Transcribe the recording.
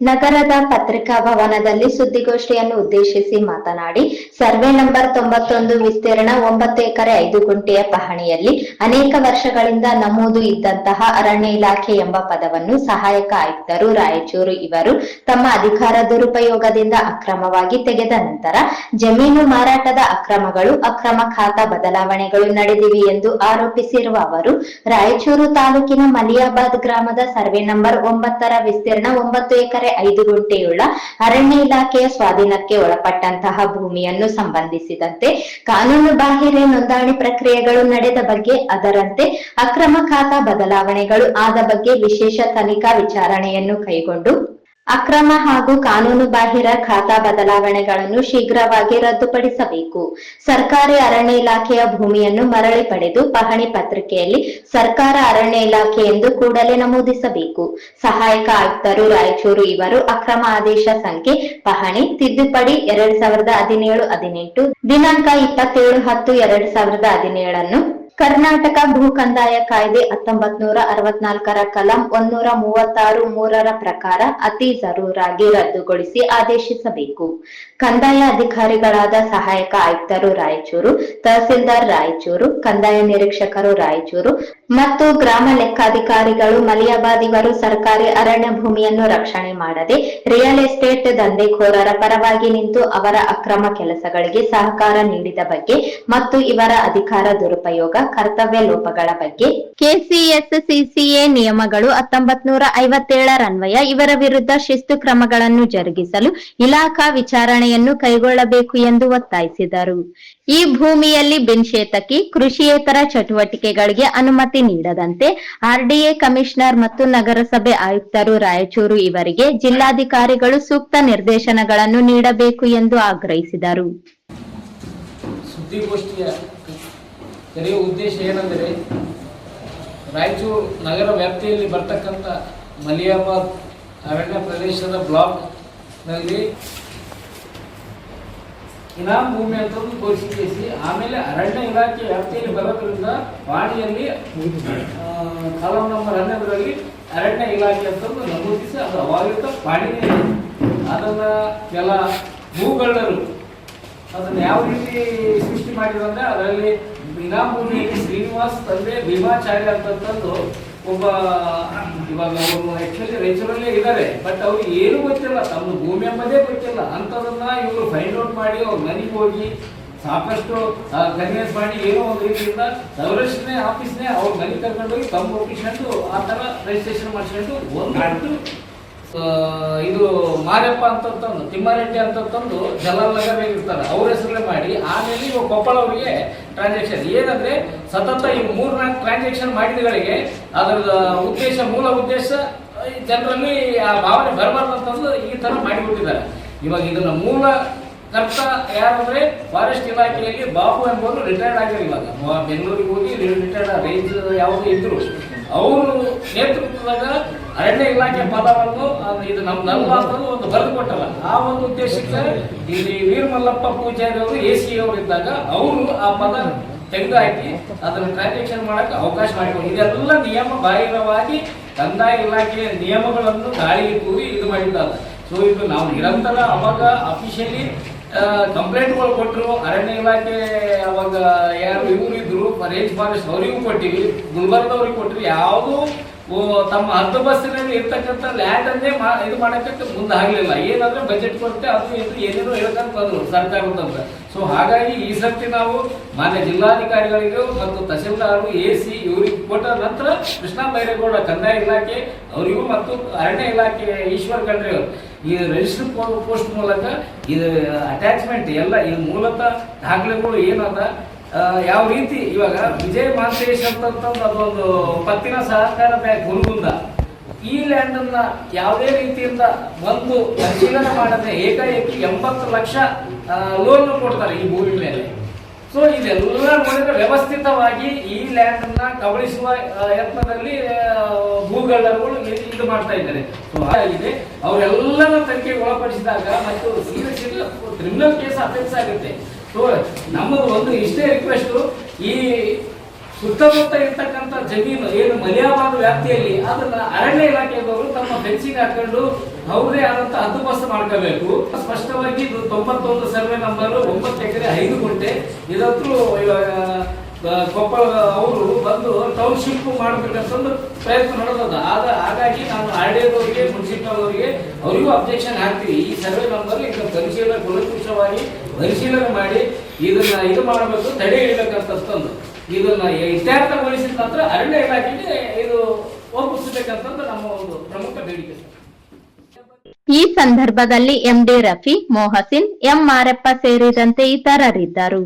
ನಗರದ ಪತ್ರಿಕಾ ಭವನದಲ್ಲಿ ಸುದ್ದಿಗೋಷ್ಠಿಯನ್ನು ಉದ್ದೇಶಿಸಿ ಮಾತನಾಡಿ, ಸರ್ವೆ ನಂಬರ್ ತೊಂಬತ್ತೊಂದು ವಿಸ್ತೀರ್ಣ ಒಂಬತ್ತು ಎಕರೆ ಐದು ಗುಂಟೆಯ ಪಹಣಿಯಲ್ಲಿ ಅನೇಕ ವರ್ಷಗಳಿಂದ ನಮೂದು ಇದ್ದಂತಹ ಅರಣ್ಯ ಇಲಾಖೆ ಎಂಬ ಪದವನ್ನು ಸಹಾಯಕ ಆಯುಕ್ತರು ರಾಯಚೂರು ಇವರು ತಮ್ಮ ಅಧಿಕಾರ ದುರುಪಯೋಗದಿಂದ ಅಕ್ರಮವಾಗಿ ತೆಗೆದ ನಂತರ ಜಮೀನು ಮಾರಾಟದ ಅಕ್ರಮಗಳು, ಅಕ್ರಮ ಖಾತಾ ಬದಲಾವಣೆಗಳು ನಡೆದಿವೆ ಎಂದು ಆರೋಪಿಸಿರುವ ಅವರು, ರಾಯಚೂರು ತಾಲೂಕಿನ ಮಲಿಯಾಬಾದ್ ಗ್ರಾಮದ ಸರ್ವೆ ನಂಬರ್ ಒಂಬತ್ತರ ವಿಸ್ತೀರ್ಣ ಒಂಬತ್ತು ಎಕರೆ ಐದು ಗುಂಟೆಯುಳ್ಳ ಅರಣ್ಯ ಇಲಾಖೆಯ ಸ್ವಾಧೀನಕ್ಕೆ ಒಳಪಟ್ಟಂತಹ ಭೂಮಿಯನ್ನು ಸಂಬಂಧಿಸಿದಂತೆ ಕಾನೂನು ಬಾಹಿರ ನೋಂದಣಿ ಪ್ರಕ್ರಿಯೆಗಳು ನಡೆದ ಬಗ್ಗೆ, ಅದರಂತೆ ಅಕ್ರಮ ಖಾತಾ ಬದಲಾವಣೆಗಳು ಆದ ಬಗ್ಗೆ ವಿಶೇಷ ತನಿಖಾ ವಿಚಾರಣೆಯನ್ನು ಕೈಗೊಂಡು ಅಕ್ರಮ ಹಾಗೂ ಕಾನೂನು ಬಾಹಿರ ಖಾತಾ ಬದಲಾವಣೆಗಳನ್ನು ಶೀಘ್ರವಾಗಿ ರದ್ದುಪಡಿಸಬೇಕು. ಸರ್ಕಾರಿ ಅರಣ್ಯ ಇಲಾಖೆಯ ಭೂಮಿಯನ್ನು ಮರಳಿ ಪಡೆದು ಪಹಣಿ ಪತ್ರಿಕೆಯಲ್ಲಿ ಸರ್ಕಾರ ಅರಣ್ಯ ಇಲಾಖೆ ಎಂದು ಕೂಡಲೇ ನಮೂದಿಸಬೇಕು. ಸಹಾಯಕ ಆಯುಕ್ತರು ರಾಯಚೂರು ಇವರು ಅಕ್ರಮ ಆದೇಶ ಸಂಖ್ಯೆ, ಪಹಣಿ, ತಿದ್ದುಪಡಿ ಎರಡ್ ಸಾವಿರದ ಹದಿನೇಳು ಹದಿನೆಂಟು, ದಿನಾಂಕ ಇಪ್ಪತ್ತೇಳು ಹತ್ತು ಎರಡ್ ಸಾವಿರದ ಹದಿನೇಳನ್ನು ಕರ್ನಾಟಕ ಭೂ ಕಂದಾಯ ಕಾಯ್ದೆ ಹತ್ತೊಂಬತ್ ನೂರ ಅರವತ್ನಾಲ್ಕರ ಕಲಂ ಒಂದೂರ ಮೂವತ್ತಾರು ಮೂರರ ಪ್ರಕಾರ ಅತಿ ಜರೂರಾಗಿ ರದ್ದುಗೊಳಿಸಿ ಆದೇಶಿಸಬೇಕು. ಕಂದಾಯ ಅಧಿಕಾರಿಗಳಾದ ಸಹಾಯಕ ಆಯುಕ್ತರು ರಾಯಚೂರು, ತಹಸೀಲ್ದಾರ್ ರಾಯಚೂರು, ಕಂದಾಯ ನಿರೀಕ್ಷಕರು ರಾಯಚೂರು ಮತ್ತು ಗ್ರಾಮ ಲೆಕ್ಕಾಧಿಕಾರಿಗಳು ಮಲಿಯಾಬಾದ್ ಇವರು ಸರ್ಕಾರಿ ಅರಣ್ಯ ಭೂಮಿಯನ್ನು ರಕ್ಷಣೆ ಮಾಡದೆ ರಿಯಲ್ ಎಸ್ಟೇಟ್ ದಂಧೆಕೋರರ ಪರವಾಗಿ ನಿಂತು ಅವರ ಅಕ್ರಮ ಕೆಲಸಗಳಿಗೆ ಸಹಕಾರ ನೀಡಿದ ಬಗ್ಗೆ ಮತ್ತು ಇವರ ಅಧಿಕಾರ ದುರುಪಯೋಗ ಕರ್ತವ್ಯ ಲೋಪಗಳ ಬಗ್ಗೆ ಕೆಸಿಎಸ್ಸಿಸಿಎ ನಿಯಮಗಳು ಹತ್ತೊಂಬತ್ ನೂರ ಐವತ್ತೇಳರನ್ವಯ ಇವರ ವಿರುದ್ಧ ಶಿಸ್ತು ಕ್ರಮಗಳನ್ನು ಜರುಗಿಸಲು ಇಲಾಖಾ ವಿಚಾರಣೆಯನ್ನು ಕೈಗೊಳ್ಳಬೇಕು ಎಂದು ಒತ್ತಾಯಿಸಿದರು. ಈ ಭೂಮಿಯಲ್ಲಿ ಬಿನ್ಶೇತಕಿ ಕೃಷಿಯೇತರ ಚಟುವಟಿಕೆಗಳಿಗೆ ಅನುಮತಿ ನೀಡದಂತೆ ಆರ್ಡಿಎ ಕಮಿಷನರ್ ಮತ್ತು ನಗರಸಭೆ ಆಯುಕ್ತರು ರಾಯಚೂರು ಇವರಿಗೆ ಜಿಲ್ಲಾಧಿಕಾರಿಗಳು ಸೂಕ್ತ ನಿರ್ದೇಶನಗಳನ್ನು ನೀಡಬೇಕು ಎಂದು ಆಗ್ರಹಿಸಿದರು. ಸುದ್ದಿಗೋಷ್ಠಿಯ ಕರೆಯುವ ಉದ್ದೇಶ ಏನಂದರೆ, ರಾಯಚೂರು ನಗರ ವ್ಯಾಪ್ತಿಯಲ್ಲಿ ಬರ್ತಕ್ಕಂಥ ಮಲಿಯಾಬಾದ್ ಅರಣ್ಯ ಪ್ರದೇಶದ ಬ್ಲಾಕ್ನಲ್ಲಿ ಇನಾಮ್ ಭೂಮಿ ಅಂತ ಘೋಷಿಸಿ, ಆಮೇಲೆ ಅರಣ್ಯ ಇಲಾಖೆ ವ್ಯಾಪ್ತಿಯಲ್ಲಿ ಬರೋದ್ರಿಂದ ವಾಣಿಯಲ್ಲಿ ಕಾಲಂ ನಂಬರ್ ಹನ್ನೆರಡರಲ್ಲಿ ಅರಣ್ಯ ಇಲಾಖೆ ಅಂತ ನಮೂದಿಸಿ ಅದು ಅವಾಗಿತ್ತ ಅದನ್ನು ಅದನ್ನ ಕೆಲ ಭೂಗಳ್ಳರು ಅದನ್ನು ಯಾವ ರೀತಿ ಸೃಷ್ಟಿ ಮಾಡಿದಂದ್ರೆ ಅದರಲ್ಲಿ ಭೂಮಿಯಲ್ಲಿ ಶ್ರೀನಿವಾಸ್ ತಂದೆ ಭೀಮಾಚಾರ್ಯ ಅಂತಂದು ಒಬ್ಬ ಇವಾಗ ಅವರು ಆಕ್ಚುಲಿ ರೈಚೂರಲ್ಲೇ ಇದ್ದಾರೆ. ಬಟ್ ಅವ್ರಿಗೆ ಏನು ಗೊತ್ತಿಲ್ಲ ತಮ್ಮ ಭೂಮಿ ಎಂಬುದೇ ಗೊತ್ತಿಲ್ಲ. ಅಂಥದನ್ನ ಇವರು ಫೈಂಡ್ ಔಟ್ ಮಾಡಿ ಅವ್ರ ಮನೆಗೆ ಹೋಗಿ ಸಾಕಷ್ಟು ಕನ್ವಿನ್ಸ್ ಮಾಡಿ ಏನೋ ಒಂದು ರೀತಿಯಿಂದ ಸಂರಕ್ಷಣೆ ಆಫೀಸ್ನೇ ಅವ್ರ ಮನೆ ಕರ್ಕೊಂಡು ಹೋಗಿ ತಮ್ಮ ಒಪ್ಪಿಸ್ಕೊಂಡು ಆ ಥರ ರಿಜಿಸ್ಟ್ರೇಷನ್ ಮಾಡಿಸ್ಕೊಂಡು ಒಂದು ಇದು ಮಾರಪ್ಪ ಅಂತಂದು ತಿಮ್ಮಾರೆಡ್ಡಿ ಅಂತ ತಂದು ನಗರ್ ಇರ್ತಾರೆ ಅವ್ರ ಹೆಸರಲ್ಲೇ ಮಾಡಿ, ಆಮೇಲೆ ಇವಾಗ ಕೊಪ್ಪಳ ಅವರಿಗೆ ಟ್ರಾನ್ಸಾಕ್ಷನ್ ಏನಂದ್ರೆ ಸತತ ಈ ಮೂರ್ ನಾಲ್ಕು ಟ್ರಾನ್ಸಾಕ್ಷನ್ ಮಾಡಿದಗಳಿಗೆ ಅದರ ಉದ್ದೇಶ, ಮೂಲ ಉದ್ದೇಶ ಜನರಲ್ಲಿ ಆ ಭಾವನೆ ಬರಬಾರ್ದು ಅಂತಂದು ಈ ತರ ಮಾಡಿಬಿಟ್ಟಿದ್ದಾರೆ ಇವಾಗ ಇದನ್ನ ಮೂಲ ಕರ್ತ ಯಾರಂದ್ರೆ ಫಾರೆಸ್ಟ್ ಇಲಾಖೆಯಲ್ಲಿ ಬಾಬು ಎಂಬುವರು ರಿಟೈರ್ಡ್ ಆಗಿರಲಿಲ್ಲ ಇವಾಗ. ಬೆಂಗಳೂರಿಗೆ ಹೋಗಿ ರಿಟೈರ್ಡ್ ರೇಂಜ್ ಯಾವುದು ಇದ್ರು. ಅವರು ನೇತೃತ್ವದಾಗ ಅರಣ್ಯ ಇಲಾಖೆ ಪದವನ್ನು ಇದು ನಮ್ಮ ಅಂತಂದು ಒಂದು ಬರೆದು ಕೊಟ್ಟಲ್ಲ. ಆ ಒಂದು ಉದ್ದೇಶಕ್ಕೆ ಇಲ್ಲಿ ವೀರಮಲ್ಲಪ್ಪ ಪೂಜಾರಿ ಅವರು ಎ ಸಿ ಅವರು ಇದ್ದಾಗ ಅವರು ಆ ಪದ ತೆಗೆದು ಹಾಕಿ ಅದನ್ನು ಟ್ರಾನ್ಸಾಕ್ಷನ್ ಮಾಡಕ್ಕೆ ಅವಕಾಶ ಮಾಡಿಕೊಂಡು ಇದೆಲ್ಲ ನಿಯಮ ಬಾಹಿರವಾಗಿ ಕಂದಾಯ ಇಲಾಖೆಯ ನಿಯಮಗಳನ್ನು ಗಾಳಿಗೆ ತೂರಿ ಇದು ಮಾಡಿದ್ದಾರೆ. ಸೊ ಇದು ನಾವು ನಿರಂತರ ಅವಾಗ ಅಫಿಷಿಯಲಿ ಕಂಪ್ಲೇಂಟ್ಗಳು ಕೊಟ್ಟರು. ಅರಣ್ಯ ಇಲಾಖೆ ಅವಾಗ ಯಾರು ಇವರು ಇದ್ರು ರೇಂಜ್ ಫಾರೆಸ್ಟ್ ಅವರಿಗೂ ಕೊಟ್ಟಿವಿ, ಗುಲ್ಬರ್ಗದವ್ರಿಗೆ ಕೊಟ್ಟಿವಿ. ಯಾವುದೂ ತಮ್ಮ ಬಸ್ಸಿನಲ್ಲಿ ಇರ್ತಕ್ಕಂಥ ಲ್ಯಾಂಡ್ ಅನ್ನೇ ಇದು ಮಾಡಕ್ಕೆ ಮುಂದೆ ಆಗ್ಲಿಲ್ಲ. ಏನಂದ್ರೆ ಬಜೆಟ್ ಕೊರತೆ ಅದು ಇದು ಏನೇನೋ ಹೇಳ್ಕೊಂತ ಬಂದರು ಸರ್ಕಾರದಂತ ಸೊ ಹಾಗಾಗಿ ಈ ಸರ್ತಿ ನಾವು ಮಾನ್ಯ ಜಿಲ್ಲಾಧಿಕಾರಿಗಳಿಗೂ ಮತ್ತು ತಹಸೀಲ್ದಾರರು ಎ ಸಿ ಇವರಿಗೆ ಕೊಟ್ಟ ನಂತರ ಕೃಷ್ಣ ಬೈರೇಗೌಡ ಕಂದಾಯ ಇಲಾಖೆ, ಅವರಿಗೂ ಮತ್ತು ಅರಣ್ಯ ಇಲಾಖೆ ಈಶ್ವರ್ ಖಂಡ್ರೆ ಅವರು. ಈ ರಿಜಿಸ್ಟರ್ ಪೋಸ್ಟ್ ಮೂಲಕ ಇದು ಅಟ್ಯಾಚ್ಮೆಂಟ್ ಎಲ್ಲ ಈ ಮೂಲತಃ ದಾಖಲೆಗಳು ಏನದ ಯಾವ ರೀತಿ ಇವಾಗ ವಿಜಯ್ ಮಾಂತೇಶ್ ಅಂತಂತಂದು ಅದೊಂದು ಪತ್ತಿನ ಸಹಕಾರ ಬ್ಯಾಂಕ್ ಗುರುಗುಂದ. ಈ ಲ್ಯಾಂಡ್ ಅನ್ನ ಯಾವುದೇ ರೀತಿಯಿಂದ ಒಂದು ಪರಿಶೀಲನೆ ಮಾಡದೆ ಏಕಾಏಕಿ ಎಂಬತ್ತು ಲಕ್ಷ ಲೋನ್ ಕೊಡ್ತಾರೆ ಈ ಭೂಮಿ ಮೇಲೆ. ಸೊ ಇದೆಲ್ಲ ನೋಡಿದ್ರೆ ವ್ಯವಸ್ಥಿತವಾಗಿ ಈ ಲ್ಯಾಂಡ್ ಅನ್ನ ಕಬಳಿಸುವ ಯತ್ನದಲ್ಲಿ ಭೂಗಳ್ಳರುಗಳು ಇದು- ಇದು ಮಾಡ್ತಾ ಇದ್ದಾರೆ. ಸೊ ಹಾಗಾಗಿದೆ ಅವರೆಲ್ಲರ ತನಿಖೆಗೆ ಒಳಪಡಿಸಿದಾಗ ಮತ್ತು ಸೀರಿಯಸ್ ಕ್ರಿಮಿನಲ್ ಕೇಸ್ ಅಫೆನ್ಸ್ ಆಗುತ್ತೆ. ಸೊ ನಮ್ಮದು ಒಂದು ಇಷ್ಟೇ ರಿಕ್ವೆಸ್ಟು ಈ ಸುತ್ತಮುತ್ತ ಇರ್ತಕ್ಕಂಥ ಜಮೀನು, ಏನು ಮಲಿಯಾಬಾದ್ ವ್ಯಾಪ್ತಿಯಲ್ಲಿ, ಅದನ್ನ ಅರಣ್ಯ ಇಲಾಖೆಯವರು ತಮ್ಮ ಫೆನ್ಸಿಂಗ್ ಹಾಕೊಂಡು ಅವರೇ ಆದಂತ ಹದ್ದುಬಸ್ತು ಮಾಡ್ಕೋಬೇಕು. ಸ್ಪಷ್ಟವಾಗಿ ಇದು ತೊಂಬತ್ತೊಂದು ಸರ್ವೆ ನಂಬರ್ ಒಂಬತ್ತು ಎಕರೆ ಐದು ಗುಂಟೆ. ಇದಂತೂ ಇವಾಗ ಕೊಪ್ಪಳ ಅವರು ಬಂದು ಟೌನ್ಶಿಪ್ ಮಾಡಬೇಕಂತಂದು ಪ್ರಯತ್ನ ನಡೆದದ. ಆದ್ರೆ ಹಾಗಾಗಿ ನಾನು ಆರ್ ಡಿ ಅವರಿಗೆ ಮುನ್ಸಿಪಲ್ ಅವರಿಗೆ ಅವರಿಗೂ ಅಬ್ಜೆಕ್ಷನ್ ಹಾಕ್ತೀವಿ. ಈ ಸರ್ವೆ ನಂಬರ್ ಈಗ ಪರಿಶೀಲನೆ ಕೂಲಂಕುಷವಾಗಿ ಪರಿಶೀಲನೆ ಮಾಡಿ ಇದನ್ನ ಇದು ಮಾಡಬೇಕು, ತಡೆ ಹಿಡಿಬೇಕಂತಂದು ಇದನ್ನ ಇತ್ಯರ್ಥಗೊಳಿಸಿದ ನಂತರ ಅರಣ್ಯ ಇಲಾಖೆಗೆ ಇದು ಒಪ್ಪಿಸಬೇಕಂತಂದು ನಮ್ಮ ಒಂದು ಪ್ರಮುಖ ಬೇಡಿಕೆ. ಈ ಸಂದರ್ಭದಲ್ಲಿ ಎಂಡಿ ರಫಿ ಮೊಹಸಿನ್ ಎಂ ಮಾರಪ್ಪ ಸೇರಿದಂತೆ ಇತರರಿದ್ದರು